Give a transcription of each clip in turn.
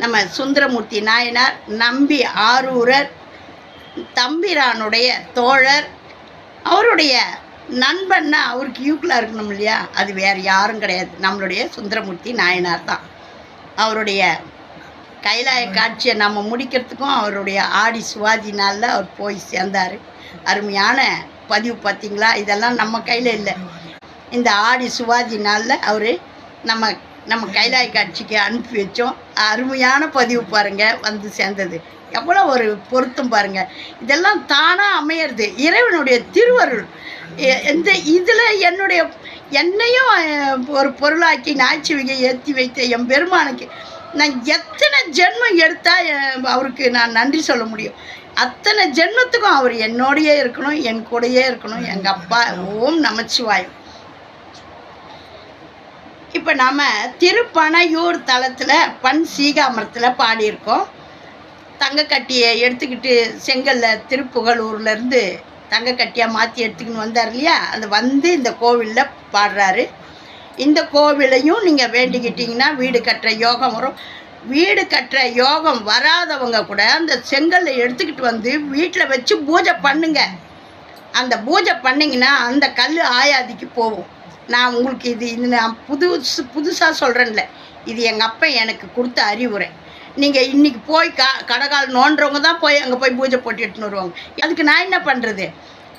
நம்ம சுந்தரமூர்த்தி நாயனார் நம்பி ஆரூரர் தம்பிரானுடைய தோழர் அவருடைய நண்பன்னா அவருக்கு யூக்கில் இருக்கணும் இல்லையா? அது வேறு யாரும் கிடையாது. நம்மளுடைய சுந்தரமூர்த்தி நாயனார் தான். அவருடைய கைலாய காட்சியை நம்ம முடிக்கிறதுக்கும் அவருடைய ஆடி சுவாதி நாளில் அவர் போய் சேர்ந்தார். அருமையான பதிவு பார்த்தீங்களா? இதெல்லாம் நம்ம கையில் இல்லை. இந்த ஆடி சுவாதி நாளில் அவர் நம்ம நம்ம கைலாய காட்சிக்கு அனுப்பி வச்சோம். அருமையான பதிவு பாருங்கள் வந்து சேர்ந்தது. எவ்வளோ ஒரு பொருத்தம் பாருங்க. இதெல்லாம் தானாக அமையிறது. இறைவனுடைய திருவருள். எ- இந்த இதில் என்னுடைய என்னையும் ஒரு பொருளாக்கி நாய்ச்சிவிகை ஏற்றி வைத்த என் பெருமானுக்கு நான் எத்தனை ஜென்மம் எடுத்தால் அவருக்கு நான் நன்றி சொல்ல முடியும். அத்தனை ஜென்மத்துக்கும் அவர் என்னோடையே இருக்கணும் என் கூடயே இருக்கணும். எங்கள் அப்பா ஓம் நமச்சிவாயம். இப்போ நாம் திருப்பனையூர் தலத்தில் பண் சீகாமரத்தில் பாடியிருக்கோம். தங்கக்கட்டியை எடுத்துக்கிட்டு செங்கல்ல திருப்புகலூர்லேருந்து தங்கக்கட்டியாக மாற்றி எடுத்துக்கின்னு வந்தார் இல்லையா? அது வந்து இந்த கோவிலில் பாடுறாரு. இந்த கோவிலையும் நீங்கள் வேண்டிக்கிட்டிங்கன்னா வீடு கட்டுற யோகம் வரும். வீடு கட்டுற யோகம் வராதவங்க கூட அந்த செங்கல்லை எடுத்துக்கிட்டு வந்து வீட்டில் வச்சு பூஜை பண்ணுங்க. அந்த பூஜை பண்ணிங்கன்னா அந்த கல் ஆயாதிக்கு போகும். நான் உங்களுக்கு இது இது நான் புதுசு புதுசாக சொல்கிறேன்ல இது எங்கள் அப்பா எனக்கு கொடுத்த அறிவுரை. நீங்கள் இன்றைக்கி போய் க கடகால் நோண்டுறவங்க தான் போய் அங்கே போய் பூஜை போட்டு எட்டுன்னு வருவாங்க. அதுக்கு நான் என்ன பண்ணுறது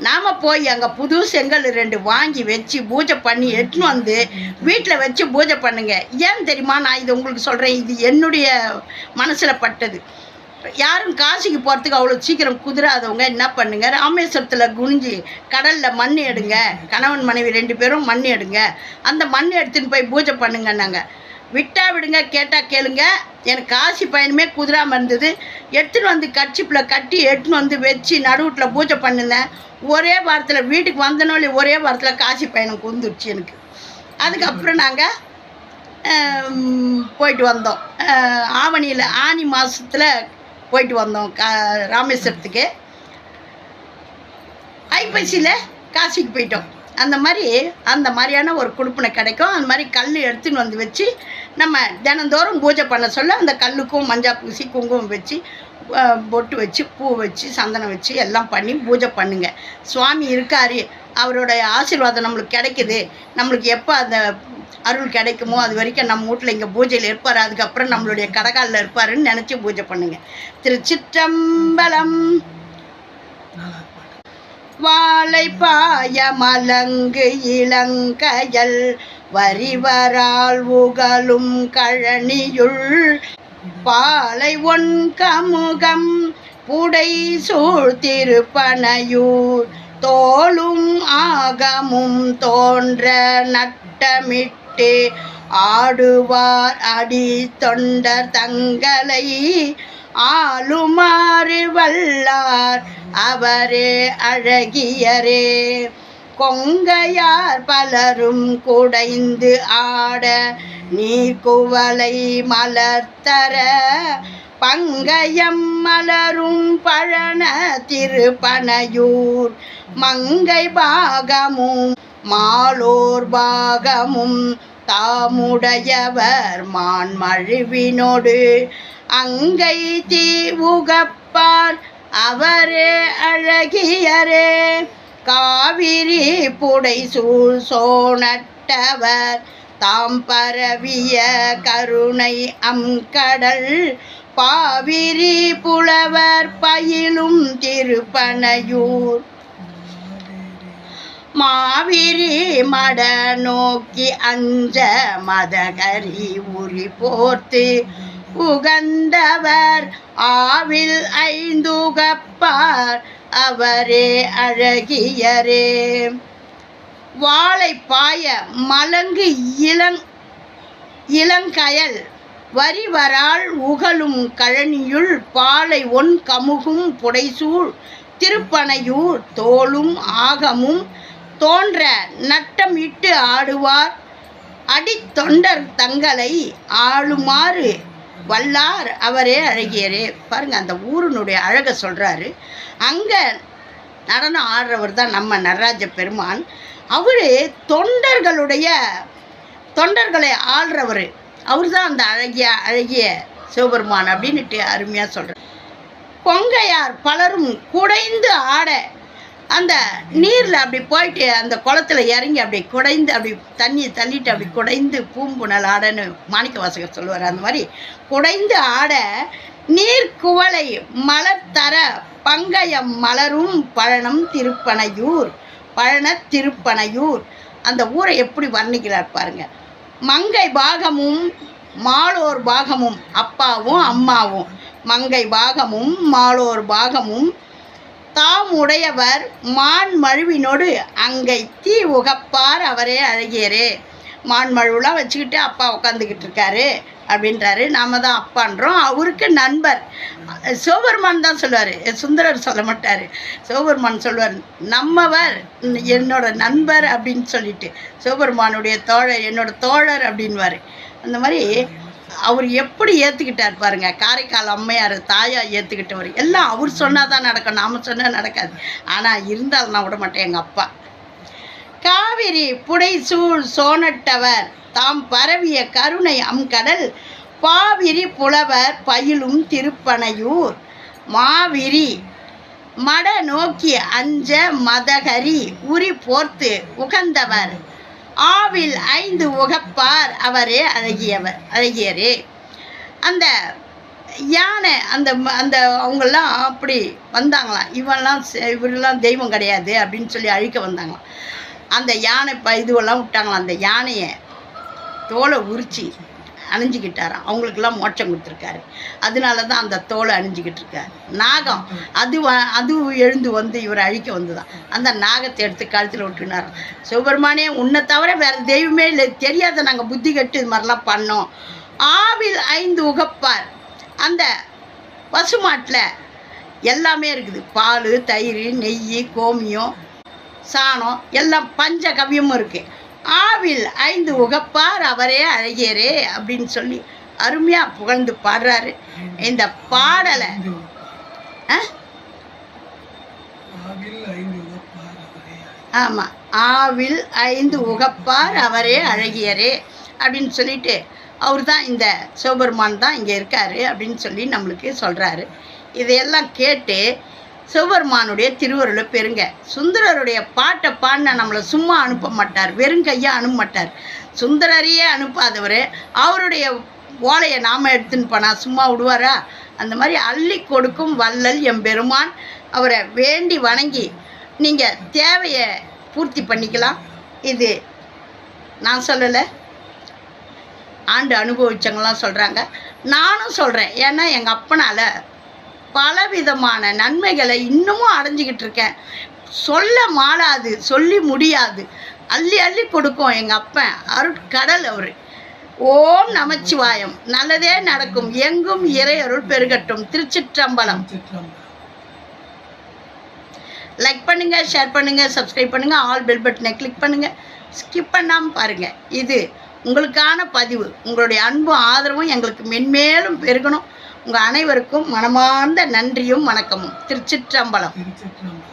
நாம் போய் அங்கே புது செங்கல் ரெண்டு வாங்கி வச்சு பூஜை பண்ணி எடுத்துன்னு வந்து வீட்டில் வச்சு பூஜை பண்ணுங்க. ஏன் தெரியுமா? நான் இது உங்களுக்கு சொல்கிறேன் இது என்னுடைய மனசில் பட்டது. யாரும் காசிக்கு போகிறதுக்கு அவ்வளோ சீக்கிரம் குதிராதவங்க என்ன பண்ணுங்க? ராமேஸ்வரத்தில் குனிஞ்சு கடலில் மண் எடுங்க. கணவன் மனைவி ரெண்டு பேரும் மண் எடுங்க. அந்த மண் எடுத்துன்னு போய் பூஜை பண்ணுங்க நாங்கள் விட்டா விடுங்க கேட்டால் கேளுங்க. எனக்கு காசி பயணமே குதிராமல் இருந்தது. எடுத்துன்னு வந்து கட்சிப்பில் கட்டி எடுத்துன்னு வந்து வச்சு நடுவுட்டில் பூஜை பண்ணுனேன். ஒரே வாரத்தில் வீட்டுக்கு வந்தனோலே ஒரே வாரத்தில் காசி பயணம் குந்துருச்சு எனக்கு. அதுக்கப்புறம் நாங்கள் போயிட்டு வந்தோம். ஆவணியில் ஆனி மாதத்தில் போயிட்டு வந்தோம் கா ராமேஸ்வரத்துக்கு. ஐப்பசியில் காசிக்கு போயிட்டோம். அந்த மாதிரி அந்த மாதிரியான ஒரு குடுப்பினை கிடைக்கும். அந்த மாதிரி கல் எடுத்துன்னு வந்து வச்சு நம்ம தினந்தோறும் பூஜை பண்ண சொல்ல அந்த கல்லுக்கும் மஞ்சள் பூசி குங்குமம் வச்சு பொட்டு வச்சு பூ வச்சு சந்தனம் வச்சு எல்லாம் பண்ணி பூஜை பண்ணுங்க. சுவாமி இருக்காரு. அவரோட ஆசீர்வாதம் நம்மளுக்கு கிடைக்குது. நம்மளுக்கு எப்போ அந்த அருள் கிடைக்குமோ அது வரைக்கும் நம்ம வீட்டில் இங்கே பூஜையில் இருப்பார் அதுக்கப்புறம் நம்மளுடைய கடகாலில் இருப்பாருன்னு நினச்சி பூஜை பண்ணுங்க. திருச்சிற்றம்பலம் வாழைப்பாய பாய மலங்கு இளங்கயல் வரிவரால் உகலும் கழனியுள். பாலை ஒன் கமுகம் புடை சூழ் திருப்பனையூர். தோளும் ஆகமும் தோன்ற நட்டமிட்டு ஆடுவார் அடி தொண்டர் தங்களை ஆளுமாறு வல்லார். அவரே அழகியரே. கொங்கையார் பலரும் குடைந்து ஆட நீர்க்குவலை மலர்த்தர. பங்கயம் மலரும் பழன திருப்பனையூர். மங்கை பாகமும் மாலோர் பாகமும் தாமுடையவர் மான் மான்மழுவினோடு. அங்கை தீ உகப்பார் அவரே அழகியரே. காவிரி புடை சூழ் சோனட்டவர் தாம் பரவிய கருணை அம்கடல். பாவிரி புலவர் பயிலும் திருப்பனையூர். மாவிரி மட நோக்கி அஞ்ச மதகரி உரி போர்த்து. உகந்தவர் ஆவில் ஐந்துகப்பார் அவரே அழகியரே. வாழை பாய மலங்கு இளங் இளங்கயல் வரிவரால் உகழும் கழனியுள் பாலை ஒன் கமுகும் புடைசூழ். திருப்பனையூர் தோளும் ஆகமும் தோன்ற நட்டமிட்டு ஆடுவார். அடித்தொண்டர் தங்களை ஆளுமாறு வல்லார் அவரே அழகியரே. பாருங்க அந்த ஊரினுடைய அழகை சொல்கிறாரு அங்கே நடனம் ஆடுறவர் தான் நம்ம நடராஜ பெருமான். அவர் தொண்டர்களுடைய தொண்டர்களை ஆள்றவர். அவர் தான் அந்த அழகிய அழகிய சிவபெருமான் அப்படின்னுட்டு அருமையாக சொல்கிறார் கொங்கையார் பலரும் குடைந்து ஆட அந்த நீரில் அப்படி போயிட்டு அந்த குளத்துல இறங்கி அப்படி குடைந்து அப்படி தண்ணியை தள்ளிட்டு அப்படி குடைந்து பூம்புணல் ஆடன்னு மாணிக்க வாசகர் சொல்லுவார். அந்த மாதிரி குடைந்து ஆட நீர் குவளை மலர் தர பங்கயம் மலரும் பழனம் திருப்பனையூர் பழன திருப்பனையூர். அந்த ஊரை எப்படி வர்ணிக்கிறார் பாருங்க. மங்கை பாகமும் மாலோர் பாகமும் அப்பாவும் அம்மாவும். மங்கை பாகமும் மாலோர் பாகமும் தாம் உடையவர் மான் மழுவினோடு அங்கை தீ உகப்பார் அவரே அழகியரே. மான் மழுவெலாம் வச்சுக்கிட்டு அப்பா உட்காந்துக்கிட்டு இருக்காரு அப்படின்றாரு. நாம தான் அப்பான்றோம். அவருக்கு நண்பர். சிவபெருமான் தான் சொல்லுவார். சுந்தரர் சொல்ல மாட்டார். சிவபெருமான் சொல்லுவார் நம்மவர் என்னோட நண்பர் அப்படின்னு சொல்லிட்டு சிவபெருமானுடைய தோழர் என்னோட தோழர் அப்படின்வார் அந்த மாதிரி அவர் எப்படி ஏற்றுக்கிட்டார் பாருங்க. காரைக்கால் அம்மையார் தாயாக ஏற்றுக்கிட்டவர் எல்லாம் அவர் சொன்னால் தான் நடக்கும் நாம் சொன்னால் நடக்காது. ஆனால் இருந்தாலும் நான் விட மாட்டேன் எங்கள் அப்பா. காவிரி புடைசூழ் சோனட்டவர் தாம் பரவிய கருணை அம்கடல் பாவிரி புலவர் பயிலும் திருப்பனையூர் மாவிரி மட நோக்கி அஞ்ச மதகரி உரி போர்த்து உகந்தவர். ஆவில் ஐந்து உகப்பார் அவரே அழகியவர் அழகியரே. அந்த யானை அந்த அந்த அவங்கெல்லாம் அப்படி வந்தாங்களாம். இவெல்லாம் செ- இவரெல்லாம் தெய்வம் கிடையாது அப்படின்னு சொல்லி அழிக்க வந்தாங்களாம். அந்த யானை ப இதுவெல்லாம் விட்டாங்களாம். அந்த யானையை தோலை உரிச்சி அணிஞ்சிக்கிட்டாராம் அவங்களுக்கெல்லாம் மோட்சம் கொடுத்துருக்காரு. அதனால தான் அந்த தோலை அணிஞ்சிக்கிட்டு இருக்காரு நாகம் அது வ- அது எழுந்து வந்து இவரை அழிக்க வந்துதான் அந்த நாகத்தை எடுத்து கழுத்தில் விட்டுனார் சிவபெருமானே உன்னை தவிர வேறு தெய்வமே இல்லை. தெரியாத நாங்கள் புத்தி கட்டு இது மாதிரிலாம் பண்ணோம். ஆவில் ஐந்து உகப்பார். அந்த பசுமாட்டில் எல்லாமே இருக்குது. பால் தயிர் நெய் கோமியம் சாணம் எல்லாம் பஞ்ச கவ்யமும் இருக்குது ஆவில் ஐந்து உகப்பார் அவரே அழகியரே அப்படின்னு சொல்லி அருமையா புகழ்ந்து பாடுறாரு. இந்த பாடலை ஆ? ஆவில் ஐந்து உகப்பார் அவரே ஆமா ஆவில் ஐந்து உகப்பார் அவரே அழகியரே அப்படின்னு சொல்லிட்டு அவர் தான் இந்த சிவபெருமான் தான் இங்கே இருக்காரு அப்படின்னு சொல்லி நம்மளுக்கு சொல்கிறாரு இதையெல்லாம் கேட்டு சிவபெருமானுடைய திருவருளை பெறுங்க. சுந்தரருடைய பாட்டை பாடின நம்மளை சும்மா அனுப்ப மாட்டார். வெறும் கையாக அனுப்ப மாட்டார். சுந்தரரையே அனுப்பாதவர். அவருடைய ஓலையை நாம் எடுத்துன்னு போனால் சும்மா விடுவாரா? அந்த மாதிரி அள்ளி கொடுக்கும் வள்ளல் எம்பெருமான் அவரை வேண்டி வணங்கி நீங்கள் தேவையை பூர்த்தி பண்ணிக்கலாம். இது நான் சொல்லலை. ஆண்டு அனுபவித்தவங்களாம் சொல்கிறாங்க நானும் சொல்கிறேன் ஏன்னா எங்கள் அப்பனால் பலவிதமான நன்மைகளை இன்னமும் அடைஞ்சிக்கிட்டு இருக்கேன். சொல்ல மாளாது சொல்லி முடியாது. அள்ளி அள்ளி கொடுக்கும் எங்கள் அப்பன் அருட்கடல் அவர். ஓம் நமச்சிவாயம். நல்லதே நடக்கும். எங்கும் இறையருள் பெருகட்டும். திருச்சிற்றம்பலம். லைக் பண்ணுங்க ஷேர் பண்ணுங்க சப்ஸ்கிரைப் பண்ணுங்க ஆல் பெல் பட்டனை கிளிக் பண்ணுங்க. ஸ்கிப் பண்ணாமல் பாருங்க. இது உங்களுக்கான பதிவு. உங்களுடைய அன்பும் ஆதரவும் எங்களுக்கு மென்மேலும் பெருகணும். உங்கள் அனைவருக்கும் மனமார்ந்த நன்றியும் வணக்கமும். திருச்சிற்றம்பலம். திருச்சிற்றம்பலம்.